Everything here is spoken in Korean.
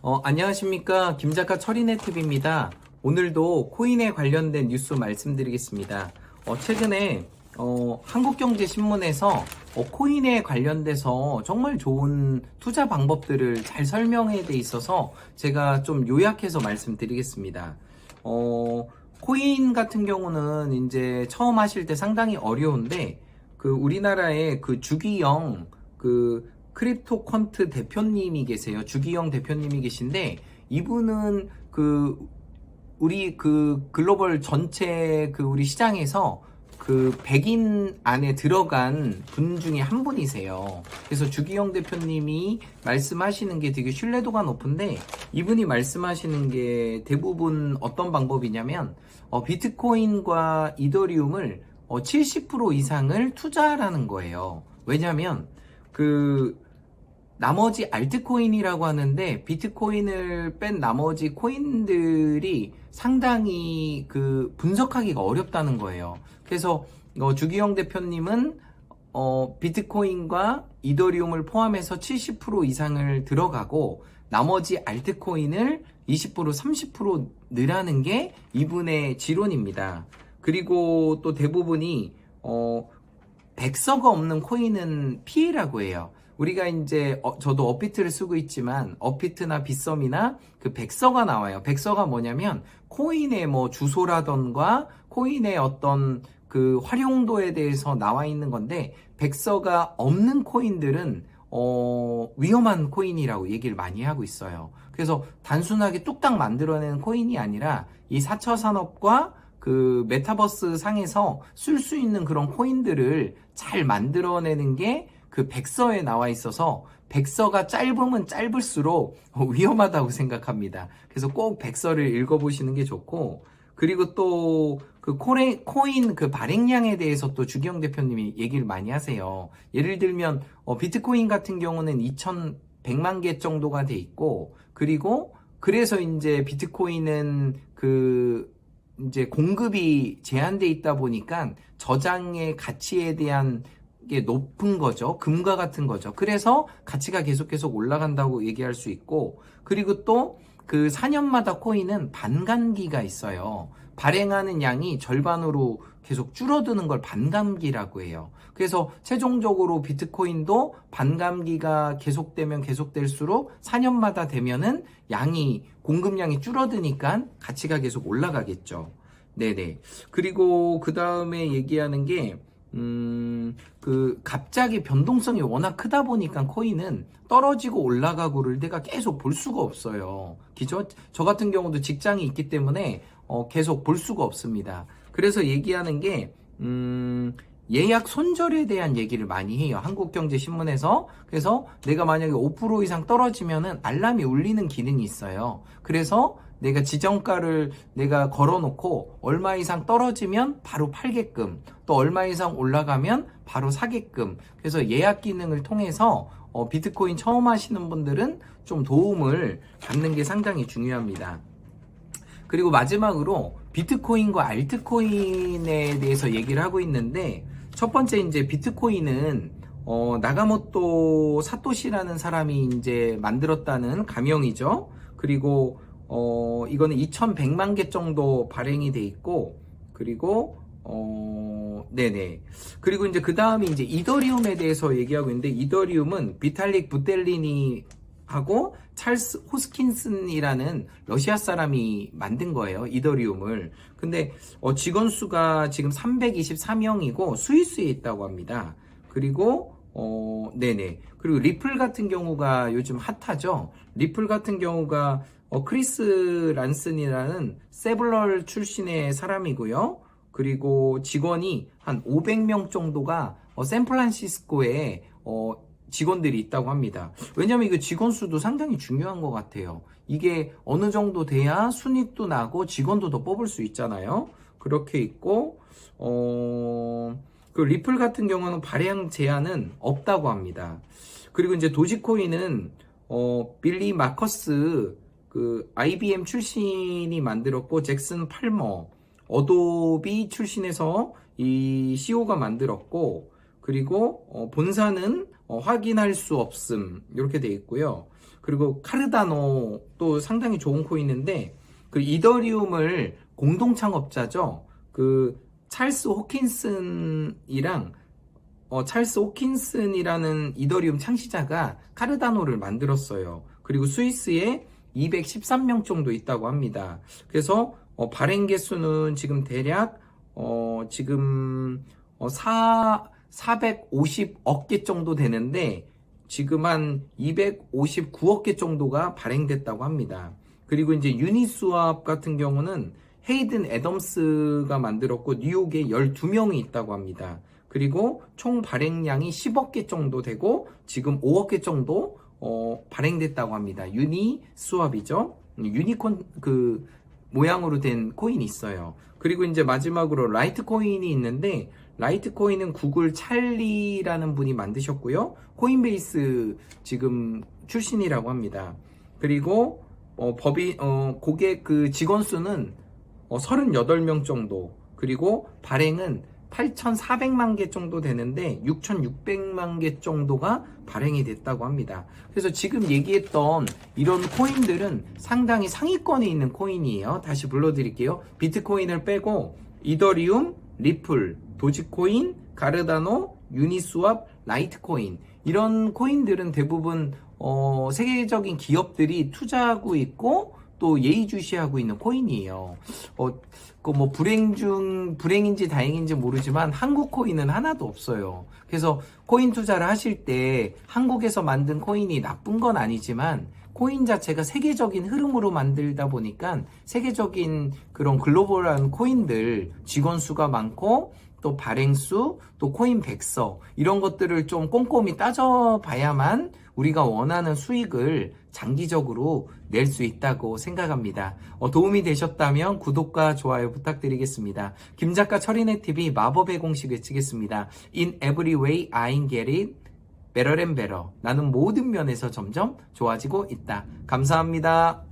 어, 안녕하십니까. 김작가 철인의팁입니다. 오늘도 코인에 관련된 뉴스 말씀드리겠습니다. 어, 최근에 어, 한국경제신문에서 어, 코인에 관련돼서 정말 좋은 투자 방법들을 잘 설명해 돼 있어서 제가 좀 요약해서 말씀드리겠습니다. 어, 코인 같은 경우는 이제 처음 하실 때 상당히 어려운데 그 우리나라의 그 주기영 그 크립토 퀀트 대표님이 계세요. 주기영 대표님이 계신데 이분은 그 우리 그 글로벌 전체 그 우리 시장에서 그 100인 안에 들어간 분 중에 한 분이세요. 그래서 주기영 대표님이 말씀하시는 게 되게 신뢰도가 높은데 이분이 말씀하시는 게 대부분 어떤 방법이냐면 어, 비트코인과 이더리움을 어, 70% 이상을 투자라는 거예요. 왜냐면 그 나머지 알트코인이라고 하는데 비트코인을 뺀 나머지 코인들이 상당히 그 분석하기가 어렵다는 거예요. 그래서 어, 주기영 대표님은 어, 비트코인과 이더리움을 포함해서 70% 이상을 들어가고 나머지 알트코인을 20% 30% 늘하는 게 이분의 지론입니다. 그리고 또 대부분이 어, 백서가 없는 코인은 피해라고 해요. 우리가 이제 어, 저도 어피트를 쓰고 있지만 어피트나 빗썸이나 그 백서가 나와요. 백서가 뭐냐면 코인의 뭐 주소라던가 코인의 어떤 그 활용도에 대해서 나와 있는 건데 백서가 없는 코인들은 어, 위험한 코인이라고 얘기를 많이 하고 있어요. 그래서 단순하게 뚝딱 만들어내는 코인이 아니라 이 4차 산업과 그 메타버스 상에서 쓸 수 있는 그런 코인들을 잘 만들어내는 게 그 백서에 나와 있어서 백서가 짧으면 짧을수록 위험하다고 생각합니다. 그래서 꼭 백서를 읽어보시는 게 좋고 그리고 또 그 코인 그 발행량에 대해서 또 주기영 대표님이 얘기를 많이 하세요. 예를 들면 어, 비트코인 같은 경우는 2,100만 개 정도가 돼 있고 그리고 그래서 이제 비트코인은 그 이제 공급이 제한돼 있다 보니까 저장의 가치에 대한 게 높은 거죠. 금과 같은 거죠. 그래서 가치가 계속 계속 올라간다고 얘기할 수 있고 그리고 또 그 4년마다 코인은 반감기가 있어요. 발행하는 양이 절반으로 계속 줄어드는 걸 반감기라고 해요. 그래서 최종적으로 비트코인도 반감기가 계속되면 계속될수록 4년마다 되면은 양이 공급량이 줄어드니까 가치가 계속 올라가겠죠. 네네. 그리고 그 다음에 얘기하는 게 음, 그, 갑자기 변동성이 워낙 크다 보니까 코인은 떨어지고 올라가고를 내가 계속 볼 수가 없어요. 기죠? 저 같은 경우도 직장이 있기 때문에, 어, 계속 볼 수가 없습니다. 그래서 얘기하는 게, 음, 예약 손절에 대한 얘기를 많이 해요. 한국경제신문에서. 그래서 내가 만약에 5% 이상 떨어지면은 알람이 울리는 기능이 있어요. 그래서 내가 지정가를 내가 걸어놓고 얼마 이상 떨어지면 바로 팔게끔 또 얼마 이상 올라가면 바로 사게끔 그래서 예약 기능을 통해서 어, 비트코인 처음 하시는 분들은 좀 도움을 받는 게 상당히 중요합니다. 그리고 마지막으로 비트코인과 알트코인에 대해서 얘기를 하고 있는데 첫 번째 이제 비트코인은 어, 나가모토 사토시라는 사람이 이제 만들었다는 가명이죠. 그리고 어, 이거는 2100만 개 정도 발행이 돼 있고, 그리고, 어, 네네. 그리고 이제 그 다음에 이제 이더리움에 대해서 얘기하고 있는데, 이더리움은 비탈릭 부텔리니 하고 찰스 호스킨슨이라는 러시아 사람이 만든 거예요. 이더리움을. 근데 어, 직원 수가 지금 324명이고 스위스에 있다고 합니다. 그리고 어, 네네. 그리고 리플 같은 경우가 요즘 핫하죠. 리플 같은 경우가 어, 크리스 란슨이라는 세블럴 출신의 사람이고요. 그리고 직원이 한 500명 정도가 어, 샌프란시스코에 어, 직원들이 있다고 합니다. 왜냐면 이거 직원 수도 상당히 중요한 것 같아요. 이게 어느 정도 돼야 순익도 나고 직원도 더 뽑을 수 있잖아요. 그렇게 있고, 어, 그 리플 같은 경우는 발행 제한은 없다고 합니다. 그리고 이제 도지코인은, 어, 빌리 마커스 그 IBM 출신이 만들었고 잭슨 팔머, 어도비 출신에서 이 CEO가 만들었고 그리고 어, 본사는 어, 확인할 수 없음 이렇게 돼 있고요. 그리고 카르다노 또 상당히 좋은 코인인데 그 이더리움을 공동 창업자죠. 그 찰스 호킨슨이랑 어, 찰스 호킨슨이라는 이더리움 창시자가 카르다노를 만들었어요. 그리고 스위스에 213명 정도 있다고 합니다. 그래서 어, 발행 개수는 지금 대략 어, 지금 어, 4 450억 개 정도 되는데 지금 한 259억 개 정도가 발행됐다고 합니다. 그리고 이제 유니스왑 같은 경우는 헤이든 애덤스가 만들었고 뉴욕에 12명이 있다고 합니다. 그리고 총 발행량이 10억 개 정도 되고 지금 5억 개 정도 어, 발행됐다고 합니다. 유니스왑이죠. 유니콘 그 모양으로 된 코인이 있어요. 그리고 이제 마지막으로 라이트 코인이 있는데 라이트 코인은 구글 찰리라는 분이 만드셨고요. 코인베이스 지금 출신이라고 합니다. 그리고 어, 법이 어, 고객 그 직원 수는 어, 38명 정도. 그리고 발행은 8,400만 개 정도 되는데 6,600만 개 정도가 발행이 됐다고 합니다. 그래서 지금 얘기했던 이런 코인들은 상당히 상위권에 있는 코인이에요. 다시 불러드릴게요. 비트코인을 빼고 이더리움, 리플, 도지코인, 가르다노, 유니스왑, 라이트코인 이런 코인들은 대부분 어, 세계적인 기업들이 투자하고 있고 또 예의주시하고 있는 코인이에요. 어, 그 뭐 불행 중 불행인지 다행인지 모르지만 한국 코인은 하나도 없어요. 그래서 코인 투자를 하실 때 한국에서 만든 코인이 나쁜 건 아니지만 코인 자체가 세계적인 흐름으로 만들다 보니까 세계적인 그런 글로벌한 코인들 직원 수가 많고 또 발행수, 또 코인 백서 이런 것들을 좀 꼼꼼히 따져봐야만 우리가 원하는 수익을 장기적으로 낼 수 있다고 생각합니다. 어, 도움이 되셨다면 구독과 좋아요 부탁드리겠습니다. 김 작가 철인의 TV 마법의 공식 외치겠습니다. In every way I get it better and better. 나는 모든 면에서 점점 좋아지고 있다. 감사합니다.